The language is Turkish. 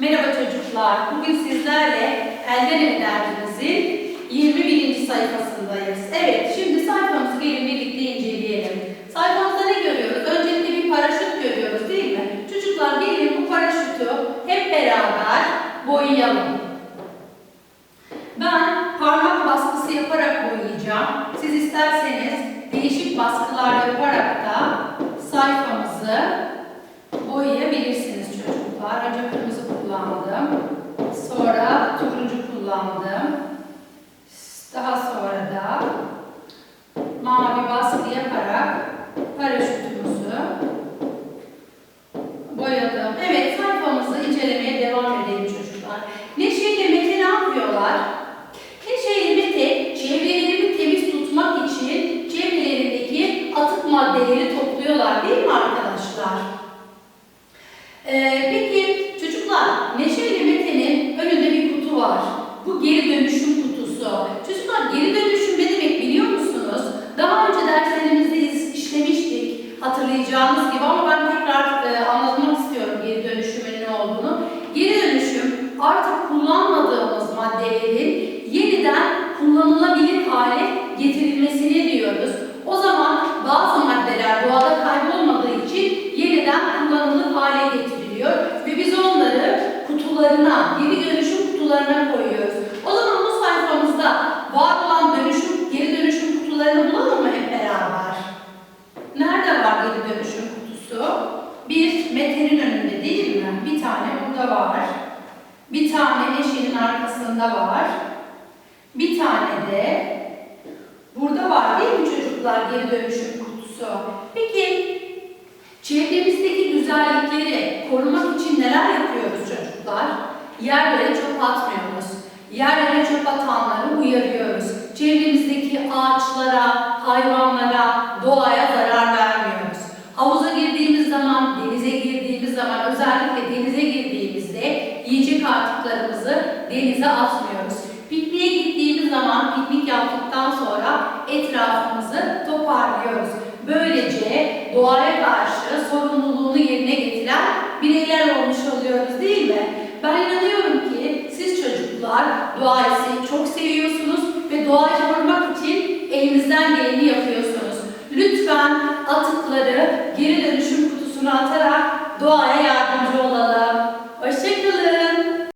Merhaba çocuklar. Bugün sizlerle elden ele dergimizin 21. sayfasındayız. Evet, şimdi sayfamızı gelin birlikte inceleyelim. Sayfamızda ne görüyoruz? Öncelikle bir paraşüt görüyoruz değil mi? Çocuklar gelin bu paraşütü hep beraber boyayalım. Çocuklar. Neşe ile Mete ne yapıyorlar? Neşe Mete çevrelerini temiz tutmak için çevrelerindeki atık maddeleri topluyorlar değil mi arkadaşlar? Ee, peki çocuklar Neşe ile Mete'nin önünde bir kutu var. Bu geri dönüşüm kutusu. Çocuklar geri dönüşüm ne demek biliyor musunuz? Daha önce derslerimizde iz- işlemiştik hatırlayacağınız gibi ama ben tekrar e, anlatmak istiyorum geri dönüşümün ne olduğunu. Geri dönüşüm artık kullanmadığımız maddelerin yeniden kullanılabilir hale getirilmesini diyoruz. O zaman bazı maddeler doğada kaybolmadığı için yeniden hale getiriliyor ve biz onları kutularına, geri dönüşüm kutularına koyuyoruz. O zaman bu sayfamızda var olan dönüşüm, geri dönüşüm kutularını bulalım mı hep beraber? Nerede var geri dönüşüm kutusu? Bir Mete'nin önünde değil mi? Bir tane burada var. Bir tane Neşe'nin arkasında var. Bir tane de burada var değil mi çocuklar geri dönüşüm kutusu? Peki çevremizdeki güzellikleri korumak için neler yapıyoruz çocuklar? Yerlere çöp atmıyoruz. Yerlere çöp atanları uyarıyoruz. Çevremizdeki ağaçlara, hayvanlara, doğaya zarar vermiyoruz. Havuza girdiğimiz zaman, denize girdiğimiz zaman, özellikle denize girdiğimizde yiyecek artıklarımızı denize atmıyoruz. Pikniğe gittiğimiz zaman, piknik yaptıktan sorumluluğunu yerine getiren bireyler olmuş oluyoruz değil mi? Ben inanıyorum ki siz çocuklar doğayı çok seviyorsunuz ve doğayı korumak için elinizden geleni yapıyorsunuz. Lütfen atıkları geri dönüşüm kutusuna atarak doğaya